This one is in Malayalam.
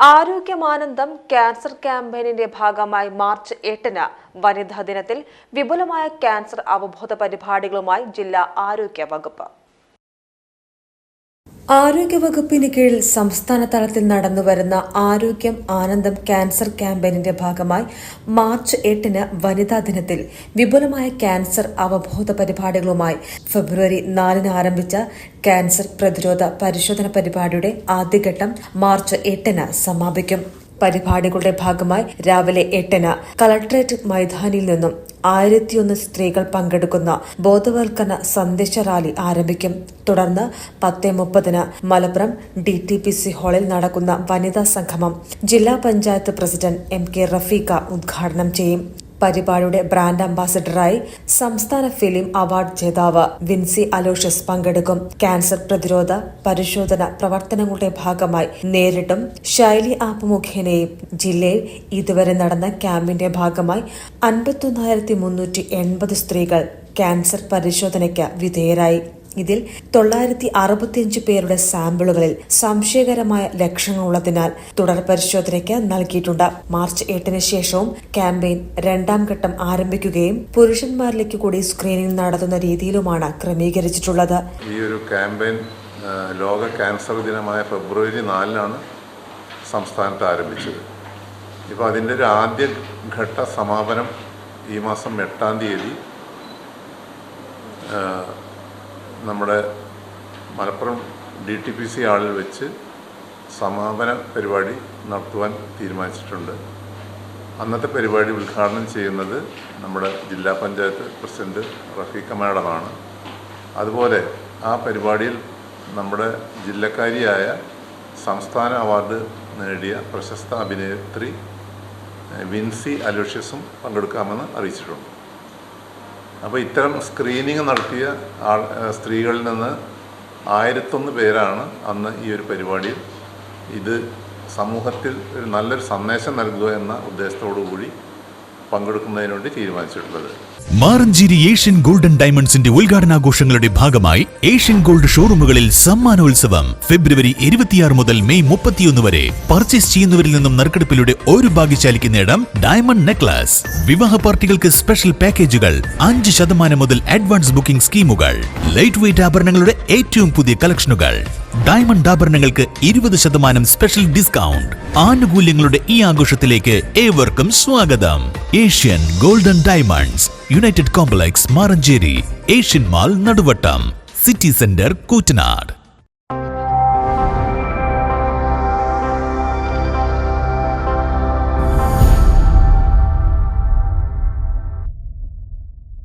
ആരോഗ്യമാനന്ദം ക്യാൻസർ ക്യാമ്പയിനിന്റെ ഭാഗമായി മാർച്ച് എട്ടിന് വനിതാ ദിനത്തിൽ വിപുലമായ ക്യാൻസർ അവബോധ പരിപാടികളുമായി ജില്ലാ ആരോഗ്യ വകുപ്പ്. ആരോഗ്യവകുപ്പിന് കീഴിൽ സംസ്ഥാന തലത്തിൽ നടന്നുവരുന്ന ആരോഗ്യം ആനന്ദം ക്യാൻസർ ക്യാമ്പയിനിന്റെ ഭാഗമായി മാർച്ച് എട്ടിന് വനിതാ ദിനത്തിൽ വിപുലമായ ക്യാൻസർ അവബോധ പരിപാടികളുമായി ഫെബ്രുവരി നാലിന് ആരംഭിച്ച ക്യാൻസർ പ്രതിരോധ പരിശോധന പരിപാടിയുടെ ആദ്യഘട്ടം മാർച്ച് എട്ടിന് സമാപിക്കും. പരിപാടികളുടെ ഭാഗമായി രാവിലെ എട്ടിന് കളക്ടറേറ്റ് മൈതാനിയിൽ നിന്നും ആയിരത്തിയൊന്ന് സ്ത്രീകൾ പങ്കെടുക്കുന്ന ബോധവൽക്കരണ സന്ദേശ റാലി ആരംഭിക്കും. തുടർന്ന് പത്ത് മുപ്പതിന് Malappuram D T P C ഹാളിൽ നടക്കുന്ന വനിതാ സംഗമം ജില്ലാ panchayat president M K Rafeeqa ഉദ്ഘാടനം ചെയ്യും. പരിപാടിയുടെ ബ്രാൻഡ് അംബാസഡറായി സംസ്ഥാന ഫിലിം അവാർഡ് ജേതാവ് വിൻസി അലോഷ്യസ് പങ്കെടുക്കും. ക്യാൻസർ പ്രതിരോധ പരിശോധന പ്രവർത്തനങ്ങളുടെ ഭാഗമായി നേരിട്ടും ശൈലി ആപ്പ് മുഖേനയും ജില്ലയിൽ ഇതുവരെ നടന്ന ക്യാമ്പിന്റെ ഭാഗമായി അൻപത്തൊന്നായിരത്തി മുന്നൂറ്റി എൺപത് സ്ത്രീകൾ ക്യാൻസർ പരിശോധനയ്ക്ക് വിധേയരായി. ഇതിൽ തൊള്ളായിരത്തി അറുപത്തിയഞ്ച് പേരുടെ സാമ്പിളുകളിൽ സംശയകരമായ ലക്ഷണങ്ങളുള്ളതിനാൽ തുടർ പരിശോധനയ്ക്ക് നൽകിയിട്ടുണ്ട്. മാർച്ച് എട്ടിന് ശേഷവും ക്യാമ്പയിൻ രണ്ടാം ഘട്ടം ആരംഭിക്കുകയും പുരുഷന്മാരിലേക്ക് കൂടി സ്ക്രീനിംഗ് നടത്തുന്ന രീതിയിലുമാണ് ക്രമീകരിച്ചിട്ടുള്ളത്. ഈ ഒരു ക്യാമ്പയിൻ ലോക ക്യാൻസർ ദിനമായ ഫെബ്രുവരി നാലിനാണ് സംസ്ഥാനത്ത് ആരംഭിച്ചത്. ഇപ്പോൾ അതിന്റെ ഒരു ആദ്യ ഘട്ട സമാപനം ഈ മാസം എട്ടാം തീയതി നമ്മുടെ Malappuram D T P C ഹാളിൽ വെച്ച് സമാപന പരിപാടി നടത്തുവാൻ തീരുമാനിച്ചിട്ടുണ്ട്. അന്നത്തെ പരിപാടി ഉദ്ഘാടനം ചെയ്യുന്നത് നമ്മുടെ ജില്ലാ പഞ്ചായത്ത് പ്രസിഡന്റ് റഫീഖ മാഡമാണ് അതുപോലെ ആ പരിപാടിയിൽ നമ്മുടെ ജില്ലക്കാരിയായ സംസ്ഥാന അവാർഡ് നേടിയ പ്രശസ്ത അഭിനേത്രി വിൻസി അലോഷ്യസും പങ്കെടുക്കാമെന്ന് അറിയിച്ചിട്ടുണ്ട്. അപ്പോൾ ഇത്തരം സ്ക്രീനിങ് നടത്തിയ ആൾ സ്ത്രീകളിൽ നിന്ന് ആയിരത്തൊന്ന് പേരാണ് അന്ന് ഈ ഒരു പരിപാടിയിൽ. ഇത് സമൂഹത്തിൽ ഒരു നല്ലൊരു സന്ദേശം നൽകുക എന്ന ഉദ്ദേശത്തോടു കൂടി പങ്കെടുക്കുന്നതിന് വേണ്ടി തീരുമാനിച്ചിട്ടുള്ളത്. മാറഞ്ചേരി ഏഷ്യൻ ഗോൾഡൻ ഡയമണ്ട്സിന്റെ ഉദ്ഘാടനാഘോഷങ്ങളുടെ ഭാഗമായി ഏഷ്യൻ ഗോൾഡ് ഷോറൂമുകളിൽ സമ്മാനോത്സവം ഫെബ്രുവരി ഇരുപത്തിയാറ് മുതൽ മെയ് മുപ്പത്തിയൊന്ന് വരെ. പർച്ചേസ് ചെയ്യുന്നവരിൽ നിന്നും നറുക്കെടുപ്പിലൂടെ ഒരു ഭാഗ്യശാലിക്ക് നേടാം ഡയമണ്ട് നെക്ലസ്. വിവാഹ പാർട്ടികൾക്ക് സ്പെഷ്യൽ പാക്കേജുകൾ അഞ്ച് ശതമാനം മുതൽ അഡ്വാൻസ് ബുക്കിംഗ് സ്കീമുകൾ ലൈറ്റ് വെയിറ്റ് ആഭരണങ്ങളുടെ ഏറ്റവും പുതിയ കളക്ഷനുകൾ. ഡയമണ്ട് ആഭരണങ്ങൾക്ക് ഇരുപത് ശതമാനം സ്പെഷ്യൽ ഡിസ്കൗണ്ട്. ആനുകൂല്യങ്ങളുടെ ഈ ആഘോഷത്തിലേക്ക് ഏവർക്കും സ്വാഗതം. Asian golden diamonds united complex Maranchery Asian mall Naduvattam city centre Koottanad